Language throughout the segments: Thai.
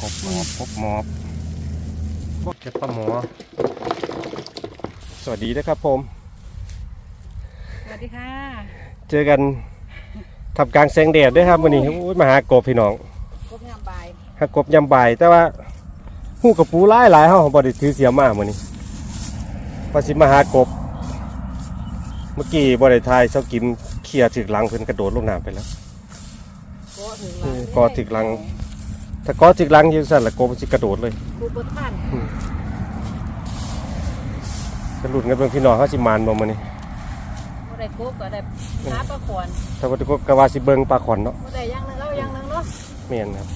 กบหมอบกบหมอบเก็บปลาหมอสวัสดีนะครับผม สวัสดีค่ะ เจอกันทำกลางแสงแดดด้วยครับวันนี้โอ้ยมาหากบพี่น้องกบงามบายหากบยำบ่ายแต่ว่าหูกับปูหลายหลายๆเฮาบ่ได้ถือเสียมามื้อนี้ว่าสิมาหากบ เมื่อกี้บ่ได้ทายเซากิมเคลียร์ถึกหลังเพิ่นกระโดดลงน้ำไปแล้วก็ถึงเออก็ถึงหลัง ถ้าก็ถึกหลังอยู่สั่นละกบมันสิกระโดดเลยครูประท่านสรุปกันเบิ่งพี่น้องเฮาสิมานบ่มื้อนี้เมื่อได้กบก็ได้หาปลาขวนถ้าบ่ได้กบก็ว่าสิเบิ่งปลาขอนเนาะเมื่อได้อย่างหนึงเอาอย่างหนึงเนาะแม่นครับ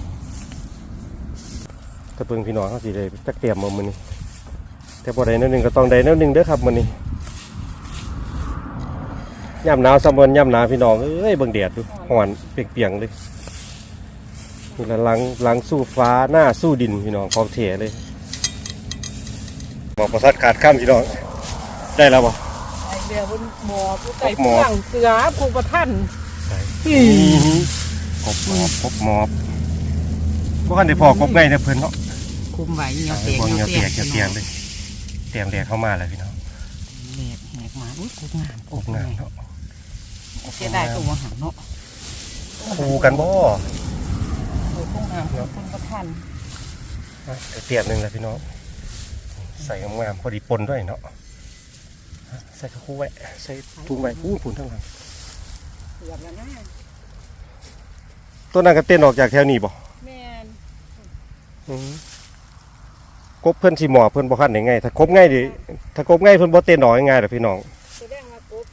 ถ้าเบิ่งพี่น้องเฮาสิได้จักเตรียมบ่มื้อนี้แต่บ่ได้แนวหนึงก็ต้องได้แนวหนึงเด้อครับมื้อนี้ยามหนาวซำบ่ยามหนาวพี่น้องเอ้ยเบิ่งแดดดูร้อนเปรียงๆเลย นี่ละหลังหลังสู้ฟ้าหน้าสู้ดินพี่น้องของแท้เลยบอกประสัดขาดข้ามพี่น้อง ได้แล้วบ่ ไอเดียบนหมอผู้ไก่หมอ ผู้หลังเสือครูประท่านอืมกบหมอบกบหมอบพวกกันได้พอกบไงนะเพิ่นเนาะคุมไหวเงียวไอ้เสียงพวกเงีเงี้ยยวเสีเตียยงกเตียงเลยเตรียมแดกเข้ามาแล้วพี่น้องแหลกแหกมาอุ้ยกบงามกบงามเนาะเสียดายตัวหันเนาะคู่กันบ่โอ้ยกบงามครูประท่านอะเตียมหนึ่งแล้วพี่น้อง ใส่งามๆพอดีปนด้วยเนาะใส่กระคู่ไว้ใส่ถุงไว้อู้ผุนทั้งหลังเกือบแล้วนะตัวนั้นก็เต้นออกจากแถวนี้บ่แมนกบเพิ่นสิหมอเพิ่อนบ่คันได้ไงถ้ากบง่ายดิถ้ากบง่ายเพิ่อนบ่เต้นออกง่ายๆดอพี่น้องแสดงว่ากบ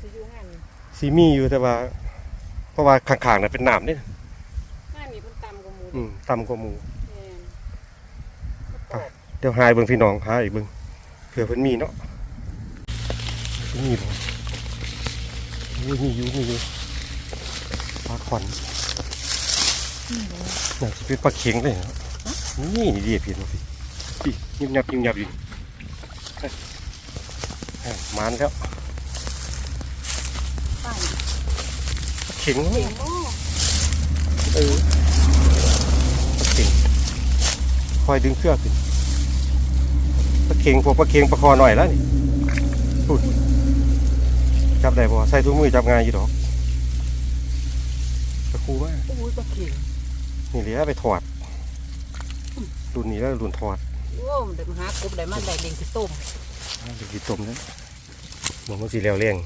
สิอยู่หันสิมีอยู่แต่ว่า เพราะว่าข้างๆน่ะเป็นน้ำนี่ อืมต่ำกว่าหมู่แม่นเดี๋ยวหายเบิ่งพี่น้องหาอีกเบิ่งเผื่อเพิ่นมีเนาะเพิ่นมีบ่อุ้ยมีอยู่มีอยู่ปลาขอนน่าจะเป็นปลาเข็งเลยเนาะนี่นี่ดีพี่น้องพี่พี่ยิบยับยิบยับอยู่เอ้ยเอ้ยมานแล้วป้ายปลาเข็งเก่งโอ้เออปลาเข็ง คอยดึงเชือกขึ้นปลาเข็งพวกปลาเข็งปลาคอหน่อยแล้วนี่พูดจับได้บ่ใส่ถุงมือจับง่ายอยู่ดอกตะคูมากโอ้ยปลาเข็งนี่เหลือไปถอดรุ่นนี้แล้วรุ่นถอดโอ้เดี๋ยวมาหากบได้มาได้เด้งสิต้มเดี๋ยวกิต้มนะมันก็สีแล้วเลี้ยง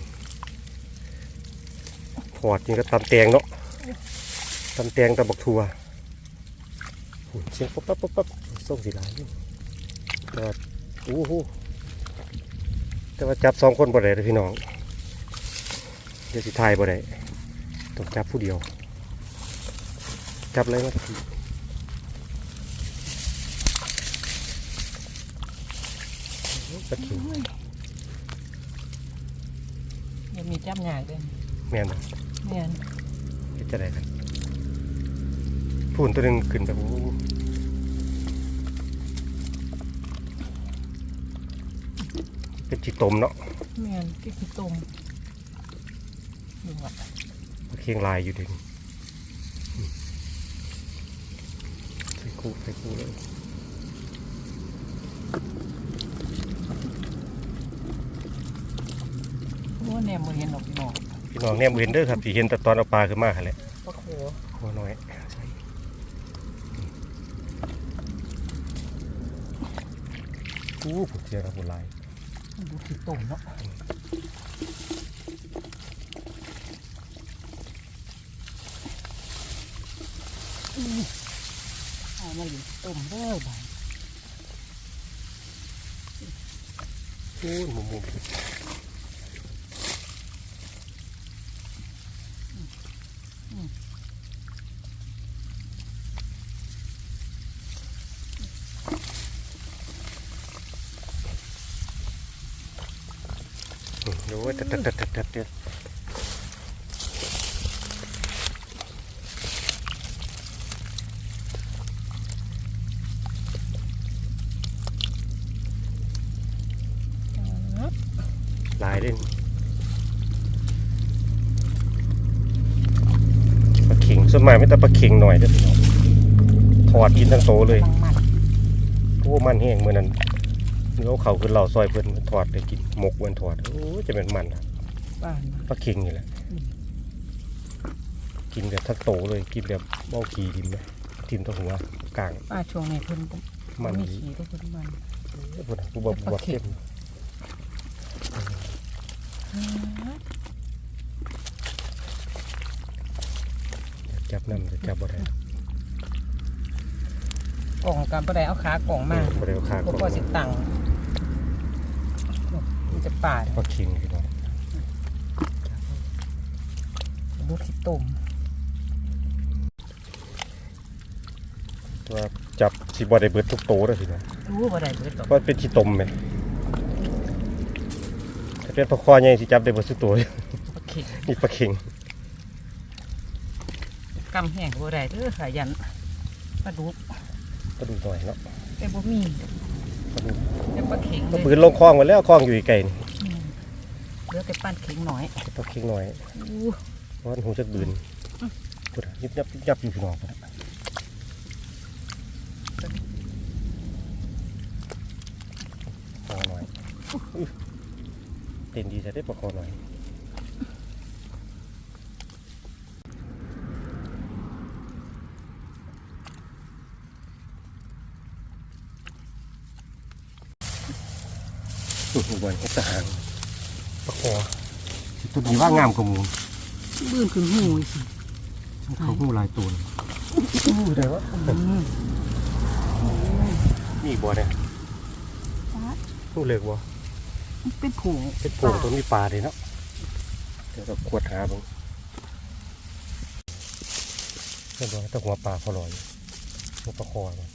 ถอดจริงก็ตำแตงเนาะตำแตงตำบักทัวโอ้ยเสียงปั๊บปั๊บปั๊บปั๊บ ส่งสีหลายอยู่แต่ว่าโอ้โหแต่ว่าจับสองคนบ่ได้เลยพี่น้องเดี๋ยวสิทายบ่ได้ต้องจับผู้เดียว จับอะไรมาทีสักทียังมีจับหยากด้วยแม่นบ่แม่น เฮ็ดจะได้กันพูนตัวหนึงขึ้นแบบโอ้ โหเป็นจิตตมเนาะแม่นที่สิต้มดูอะเคียงลายอยู่ดึงอืมใส่คู่ใส่คู่เลยโอ้แนมมือเห็นดอกพี่น้องพี่น้องเนี่ยเห็นเด้อครับที่เห็นแต่ตอนเอาปลาขึ้นมาหั่นแหละปลาโขโคน้อยใส่กู้ผมเจอกับบุลาย ดูสิต้มเนาะอืมเอามาอยู่ตุ่มเด้อบ่ายกู้มุมมุม ดูว่าตัดตัดตัดตัดตัดตัดครับลายเล่นปลาเข่งส่วนมากไม่แต่ปลาเข่งหน่อยเด้อพี่น้องถอดกินทั้งโตเลยกำลังมันโอ้มันแห้งมื้อนั้น เนื้อเขาขึ้นเหล่าซอยเพิ่นถอดได้กินหมกเพิ่นถอดโอ้จะเป็นมันครับบ้านมาปลาเค็งนี่แหละอืมกินแบบทั้งโตเลยกินแบบเบ้าขี่ดินนะทิมทั้งหัวกลางป้าช่วงนี้เพิ่นบ่มันมีขี้ได้เพิ่นมัน พุ่นกูบอกบวกเข้มจับน้ำจะจับบ่ได้กล่องกันบ่ได้เอาขากล่องมาบ่ได้เอาขาบ่ก็พอสิตังมันจะ ป่าดปลาเค็งพี่น้องลูกขี้ตุ่มว่าจับสิบ่ได้เบิดทุกโตเด้อพี่น้องรู้บ่ได้เบิดดอกเพราะเป็นขี้ตมแม่นถ้าเป็นปลาคอใหญ่สิจับได้เบิดทุกตัวเลยปลาเข็งนี่ปลาเค็งกำแห้งก็บ่ได้เด้อค่ะยันปลาดุกก็ดูหน่อยเนาะแต่บ่มีก็ดูแต่ปลาเข็งเลก็ยปืนลงคลองไว้แล้วคลองอยู่ไกลนี่อืม เลือแต่ปั้นเข็งหน่อยปลาเค็งหน่อยเพราะมันหูจักบืนพูดยิบยับยิบยับอยู่พี่น้องพุ่นอะคอหน่อยเต้นดีจะได้ปลาคอหน่อยอื้อหือวันเฮ็ดทหาร ปลาคอสิตัวนี้ว่างามกว่าหมูบื้นขึ้นหูอีกสิเขาหูหลายตัวเลยอู้ได้วะอืมมีบัวเนี่ยหูเลิกบัวมันเป็นผงเป็นโป่งตัวมีปลาเลยเนาะเดี๋ยวเราขวดหาบ้างเรียบร้อยแต่หัวปลาเขาลอยหัวปลาคอมัน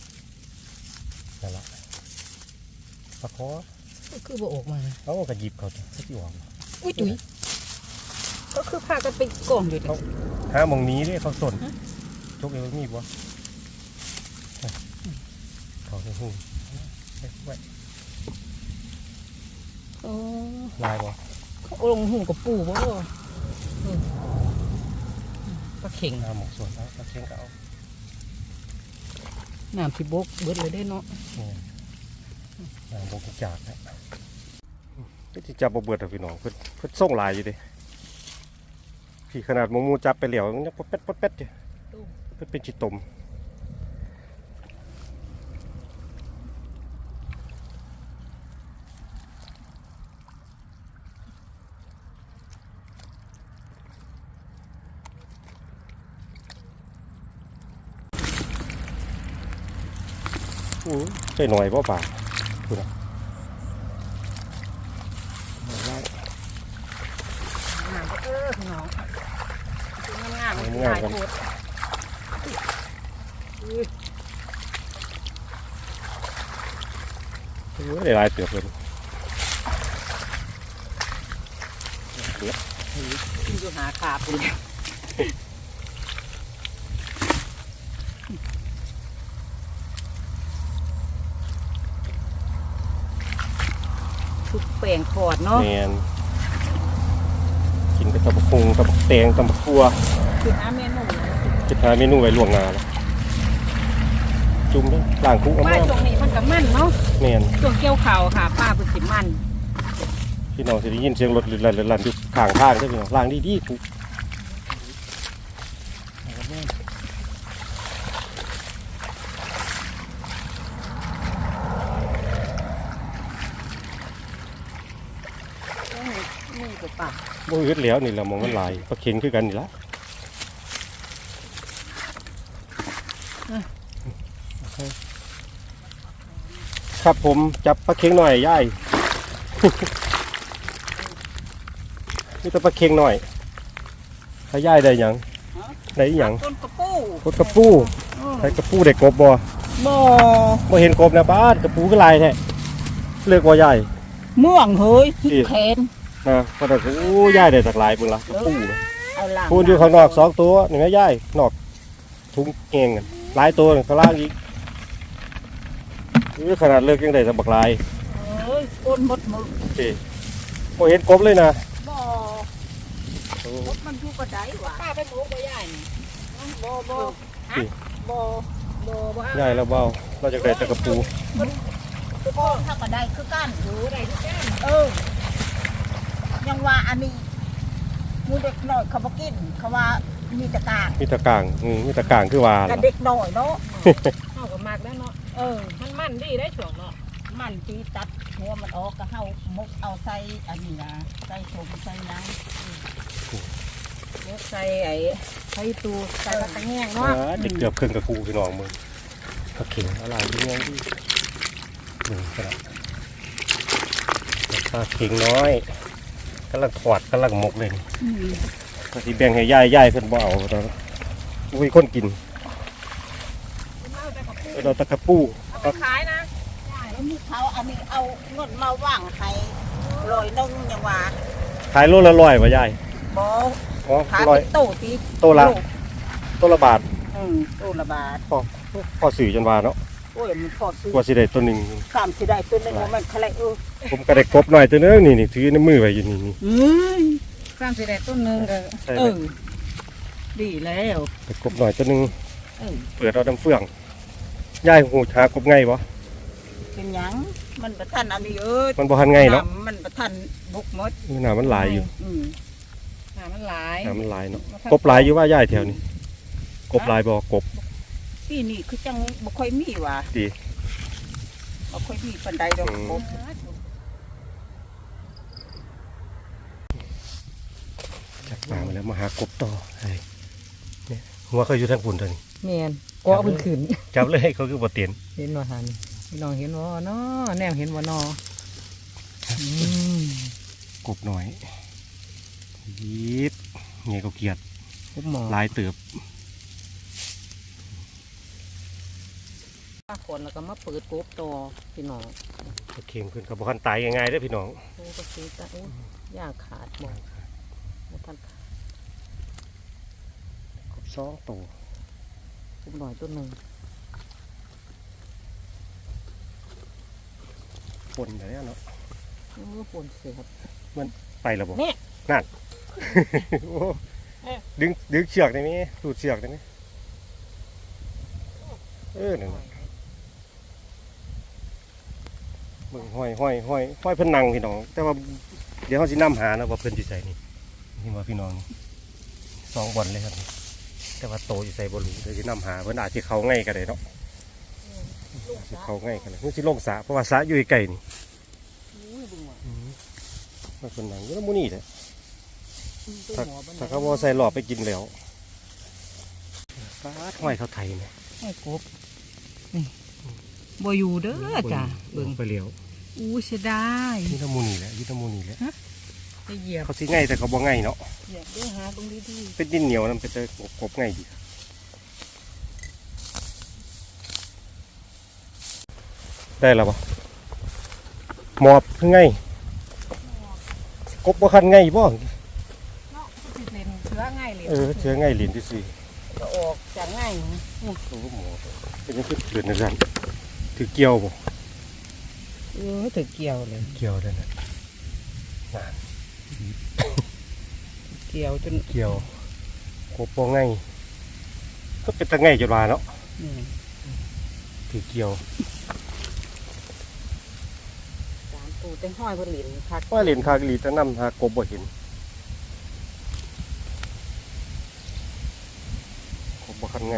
นั่นละปลาคอ ก็คือบ่ออกมาเอากระยิบเขาจ้ะที่หวังอุ้ยจุ๋ยก็คือพากันไปกล่องอยู่ดิหาหมองนี้เด้เขาสนจกเอวมีบัวเขาหูหูไว้โอ้ลายบัวเขาลงหูกับปูบ่เออปลาเข็งหาหมองส่วนแล้วปลาเชียงก็เอาน้ำที่บกเบิดเลยได้เนาะเนี่ยอ่าบกจากนะก็ที่จับบเบิดอะพี่น้องเพิ่นเพิ่นส่งลายอยู่ดิพี่ขนาดมูมูจับไปแล้วยังปดเป็ดปดเป็ดอยู่เพิ่นเป็นจิตตมอู้ใจหน่อยบ่ป่า พูดนะงามเออพี่น้องเป็นงามๆมันหลายโพดอู้ได้หลายเติบเลยกินอยู่หาขาปุ่นทุกแปลงขอดเนาะแมนกินกับตะบกคงตะบกแตงตะบกทั่วคือหาเมนูจะหาเมนูไว้ล่วงหน้าแล้วจุ่มด้วยล้างคุกเอาว่ามาช่วงนี้มันก็มันเนาะแมนช่วงเกี่ยวข่าวค่ะป้าเป็นสิมันพี่น้องสิได้ยินเสียงรถหรือลันหรือลันอยู่ข้างทางเด้อพี่น้องล้างดีดีคุก นี่ก็ ป่าบ่อึดแล้วนี่แหละมองมันหลายปลาเค็งคือกันนี่ละครับผมจับปลาเค็งหน่อยย่ายนี่แต่ปลาเค็งหน่อยถ้าย่ายได้หยังได้หยังต้นกระปูกดกระปูใช้กระปูได้กบบ่บ่บ่เห็นกบนะป้าดกระปูก็ลายแท้เลือกบ่ย่ายม่วงเฮ้ยอีแขน นะเพราะแต่โอ้ย่ายได้สักหลายเบิ่งละกระปูนะเอาล่างปูนอยู่ข้างนอกสองตัวนี่แม่ย่ายนอกถุงเองกันหลายตัวข้างล่างอีกนี่ขนาดเลือกยังได้สักบักหลายเอ้ยก้นหมดมือโอเคบ่เห็นกบเลยนะบ่โอ้หมดมันอยู่กระไดว่ะป้าไปหมูบ่ใหญ่นี่บ่บ่อีบ่บ่บ่ใหญ่แล้วเบาเราจะได้แตะกระปูโอ้ถ้าก็ได้คือกันดูได้คือกันเออ ยังว่าอันนี้หมูเด็กน้อยเขาบ่กินเขาว่ามีแตะกางมีตะกร้างอืมมีตะกร้างคือว่ากับล่ะเด็กน้อยเนาะเข้ากับมากแล้วเนาะ เออ มันมันดีได้ช่วงเนาะมันตีตัดหัวมันออกก็เฮามกเอาใส่อันนี้นะใส่ชมใส่หยังยกใส่ไอ้ไข่ตูใส่ปลาตะแง่งเอเนาะอเด็กเกือบครึ่งกระปูพี่น้องมึงกระเข็งอะไรที่ยังดีมึงกระปลาเข็งน้อย กำลังถอดกำลังหมกเลยนี่อืมก็สิแบ่งให้ย่ายย่ายเพิ่นบ่เอาตอนนั้นอุ้ยคนกินเอาแต่กับปูเพิ่นเอาแตะกระปูเอาไปขายนะแล้วมีเขาอันนี้เอาเงินมาว่างให้ลอยนึงยังว่าขายโลละร้อยบ่ย่ายบ่อ๋อขายร้อยเป็นโตตีโตละโตละบาทอืมโตละบาทพอพอสื่อจนว่าเนาะ โอ้ยมันพอซื้อกว่าสิได้ตัวหนึงข้ามสิได้ตัวหนึงว่ามันอะไรเออผมก็ได้กบหน่อยตัวนึงนี่นี่ถือในมือไว้อยู่นี่นี่อืมข้ามสิได้ต้นหนึงก็ใช่เอไหมอดีแล้วได้กบหน่อยตัวหนึงเออเปิดเอาน้ำเฟืองย่ายหูหากบไงบ่เป็นหยังมันประทันอันนี้เอ้ยมันบ่ทันไงเนาะำมันประทันบุกหมดนี่น้ำมันหลายอยู่อืมหามันหลายน้ำมันหลายเนาะกบหลายอยู่ว่าย่ายแถวนี้กบหลายบ่กบ ปีนี้คือจังบ่ค่อยมีว่ะดี บ่ค่อยมีปานใดดอกอืมกบจับปลามาแล้วมาหากบต่อไอ้เนี่ยหัวเขาอยู่ทางปุ่นตัวนี้ แม่นก็เอามันขึ้น จับเลยเขาคือบ่เตียนเห็นว่าหันพี่น้องเห็นว่าเนาะแนมเห็นว่าเนาะอืมกบหน่อยยิบเงี้ยก็เกียดพวกหมอหลายเติบ ปลาคนแล้วก็มาเปิดกบต่อพี่น้องเข่งขึ้นกับบ่คันตายง่ายๆเด้อพี่น้องโอ้ก็ซื้อตะโอ้ย่างขาดหมดบ่ทันกบสองตัวกบหน่อยต้นหนึ่งปนแบบนี้เนาะโอ้ปนเสียบไปแล้วบ่นี่นั่นโอ้เอ๊ะดึงดึงเชือกได้ไหมดูดเชือกได้ไหมเออนั่นน่ะ เบิ่งห้อยห้อยห้อยห้อยเพิ่นนั่งพี่น้อง แต่ว่าเดี๋ยวเขาสินํหานะว่าเพิ่นอยู่ไสนี่นี่ว่าพี่น้องนี่สองบอลเลยครับนี่แต่ว่าโตอยู่ไสบ่รู้เดี๋ยวสินํหาเพิ่นอาจสิเข้าง่ายก็ได้เนาะอาจสิเข้าง่ายก็ได้เพิ่นสิลงสระเพราะว่าสระอยู่ใกล้ๆนี่อุ้ยบึงว่ะอืมว่าเพิ่นนั่งอยู่นำหมู่นี่แหละตัวถ้าหัวบันไดถ้าเขาบอใส่หลอดไปกินแล้วปลาห้อยเขาไทยไหมให้กบนี่บ่อยู่เด้อจ้ะเบิ่งไปเลี้ยว อู้เสียดายยี่ตะมูนี่แหละยี่ตะมูนี่แหละจะเหยียบเขาสิง่ายแต่เขาบ่ง่ายเนาะเหยียบเด้อหาตรงดีเป็นดินเหนียวนั่นเป็นแต่กบกบง่ายดีได้แล้วปะหมอบคือไงกบบ่คันไงบ่ๆเนาะสิเล่นเสือง่ายเลยเออเชื่อไงลินที่สี่ก็ออกจากง่ายนี่โอ้หมอบเป็นยังคือเกิดในรันถือเกี่ยวบ่ เออถือเกี่ยวเลย เกี่ยวได้นะเกี่ยวจนเกี่ยวกบบ่ไงก็เป็นตะไงจนว่าเนาะนี่ถือเกี่ยวสามตูแต่ห้อยบนหลินพักว่าเหรียญคากรีแตะนำหากบบ่เห็นกบบ่คันไง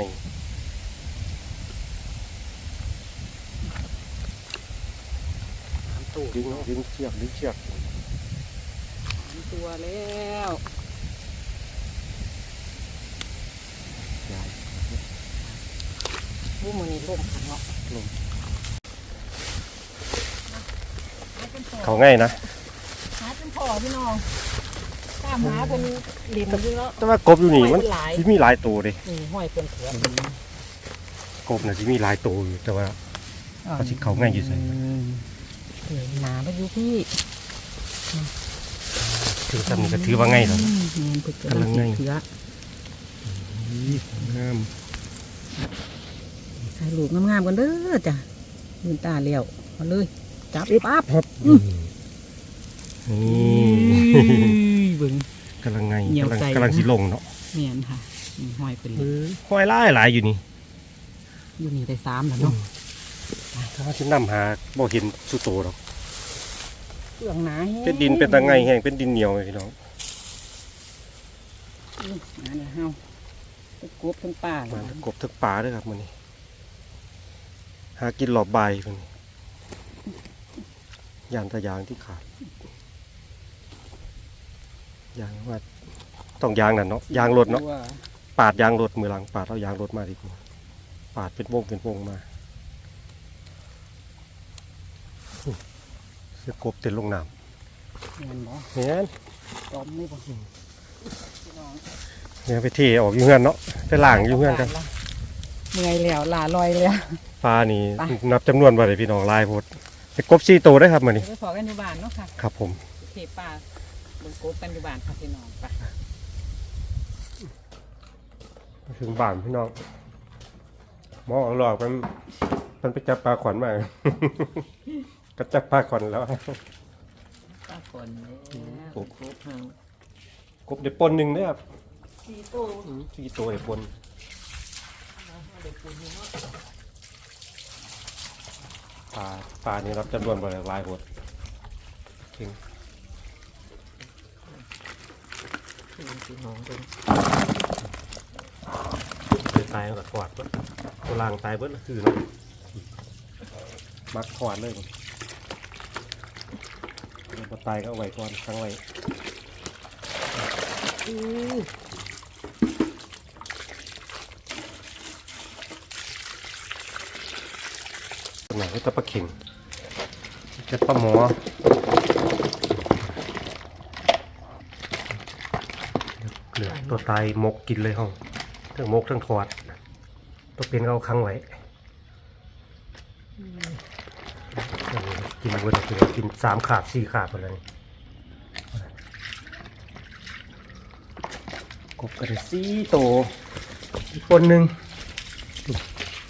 สามตู ดึงดึงเชือกดึงเชือกสามตัวแล้วยายผู้มือนี่ล่มขันเนาะเขาง่ายนะหาจนพอพี่น้องตามหาเป็นหลินอยู่เนาะแต่ว่ากบอยู่นี่มันหลายสิมีหลายตัวเด้นี่ห้อยเป็นเถือกบน่ะสิมีหลายตัวอยู่แต่ว่าเขาสิเข้าง่ายอยู่ไส เออหนาไปอยู่พี่ถึงซ้ำนี่ก็ถือว่าง่ายแล้วอืมแม่นเพิ่นกำลังกำลังไงเถือกงามถ่ายรูปงามๆกันเด้อจ้ะมือตาเลี้ยวมาเลย จับปั๊บครับอืมนี่เบิ่ง กำลังไงเหนียวกำลังไก่กำลังสิลงเนาะเมียนค่ะนี่ห้อยเป็นเออห้อยหลายหลายอยู่นี่อยู่นี่ได้สามแล้วเนาะ ถ้าที่นํหาบ่เห็นสุโตหรอกเครื่องหนาแฮะเป็นดินเป็นตะไงแห้งเป็นดินเหนียวเลยพี่น้องอื้อหนาเนี่ยเฮาไปกบทั้งป่าเลมายกบทึกป่าเด้วยครับมื้อนี้ หากินหลอบใบายเพิ่นยานตะยางที่ขาดยางว่าต้องยางนั่นเนาะยางรถเนาะ ปาดยางรถมือหลังปาดเอายางรถมาดีกว่าปาดเป็นวงเป็นวงมา เสือกบเต็นลงน้เห็นบ่ำเนี่ยตอมเลยบ่เนี่ยไปเทออกอยู่เงื่อนเนาะไปล่างอยู่เงื่อนกันเมื่อยแล้วลาลอยแล้วปลานี่ไปนับจำนวนบ่ได้พี่น้องหลายโพดไปกบซี่โตวได้ครับมื้อนี้ไปพอกันอยู่บ้านเนาะค่ะครับผมเทป่าบนกบกันอยู่บ้านค่ะพี่น้องไปมาถึงบ้านพี่น้องหมอหลอกมันมันไปจับปลาขวัญมา ก็จับปลาขวัญแล้ว ปลาฝนเนี่ยโอ้กบเฮากบเด็ดปนหนึ่งเด้อครับสี่ตัวอืมซี่โตวเด็ดปนเด็กปูนี่เนาะปลาปลานี่รับจำนวนบ่ได้หลายโพดเก่งพี่น้องเป็นเคยตายแล้วก็ถอดเบิดตัวล่างตายเบิดแล้วคือเนาะมักถอดเลยผ มพอตายก็เอาไว้ก่อนค้างไว้ตรงไหนก็จะปลาเข่งจะปลาหมอเหลือตัวตายมกกินเลยห้องทั้งมกทั้งถอด ตัวเป็นก็เอาค้างไว้ กินเวนกินกินสามขาดสี่ขาดหมดเลยกบกระสี่โตวอีกคนหนึ่ง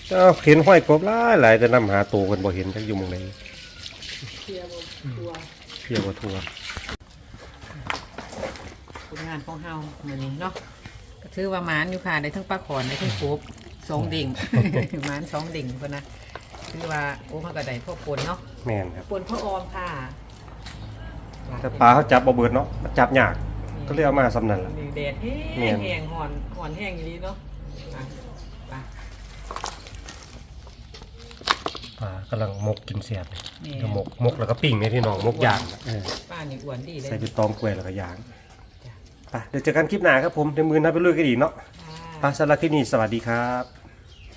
เจ้าเห็นห้อยกบหลายหลายจะนำหาตัวกันบ่เห็นจะอยู่หมองไหนเทียบตัวเที่ยวบ่ทัวผลงานของเฮาเหมือนนี้เนาะก็ถือว่าหมานอยู่ค่ะได้ทั้งปลาขอนได้ทั้งกบสองดิ่ง หมานสองดิ่งคนนะ ถือว่าโอ้มาก็ได้พวกปนเนาะแม่นครับปนพ่อออมค่ะแต่ปลาเขาจับบ่เบิดเนาะมันจับยากก็เลยเอามาสำนันละนี่แดดแห้แม่งน แห้งหอนหอนแห้งอย่างนี้เนาะอะไปปลากำลังมกกินเสียบเลยนี่ก็มกมกแล้วก็ปิ้งเนี่ยพี่น้องมกย่างเออป้านี่อ้วนดีเลยใส่เป็นตอมกล้วยแล้วก็ย่างไปเดี๋ยวเจอกันคลิปหน้าครับผมเดี๋ยวมือหน้าไปลุยกันอีกเนาะค่ะไปสำหรับคลิปนี้สวัสดีครับ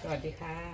สวัสดีค่ะ